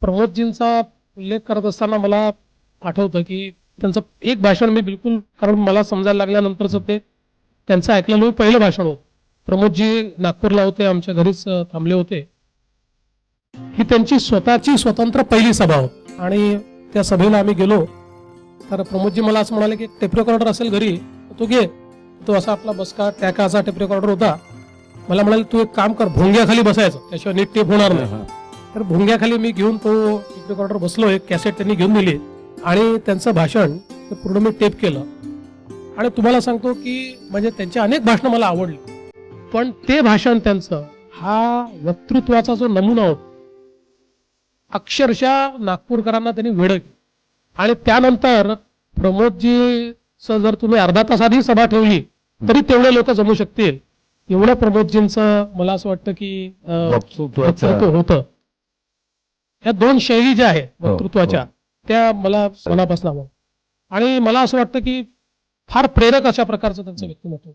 प्रमोदजींचा उल्लेख करत असताना मला आठवतं की त्यांचं एक भाषण मी बिलकुल कारण मला समजायला लागल्यानंतरच ते त्यांचं ऐकलेलं मी पहिलं भाषण होतं. प्रमोदजी नागपूरला होते आमच्या घरीच थांबले होते. ही त्यांची स्वतःची स्वतंत्र पहिली सभा होती. आणि त्या सभेला आम्ही गेलो. तर प्रमोदजी मला असं म्हणाले की टेप रेकॉर्डर असेल घरी तो घे. तो असा आपला बसका टॅका असा टेप रेकॉर्डर होता. मला म्हणाले तू एक काम कर भोंग्याखाली बसायचं. त्याशिवाय नीट टेप होणार नाही. तर भोंग्याखाली मी घेऊन तो टेप रेकॉर्डर बसलो एक कॅसेट त्यांनी घेऊन दिली आणि त्यांचं भाषण ते पूर्ण मी टेप केलं. आणि तुम्हाला सांगतो की म्हणजे त्यांची अनेक भाषणं मला आवडली. पण ते भाषण त्यांचं हा वक्तृत्वाचा जो नमुना होता अक्षरशः नागपूरकरांना त्यांनी वेळ आणि त्यानंतर प्रमोदजी जर तुम्ही अर्धा तासाआधी सभा ठेवली तरी तेवढे लोक जमू शकतील. एवढं प्रमोदजींचं मला असं वाटतं की होतं. या दोन शैली ज्या आहेत हो, वक्तृत्वाच्या हो. त्या मला मनापासून आणि मला असं वाटतं की फार प्रेरक अशा प्रकारचं त्यांचं व्यक्तिमत्व.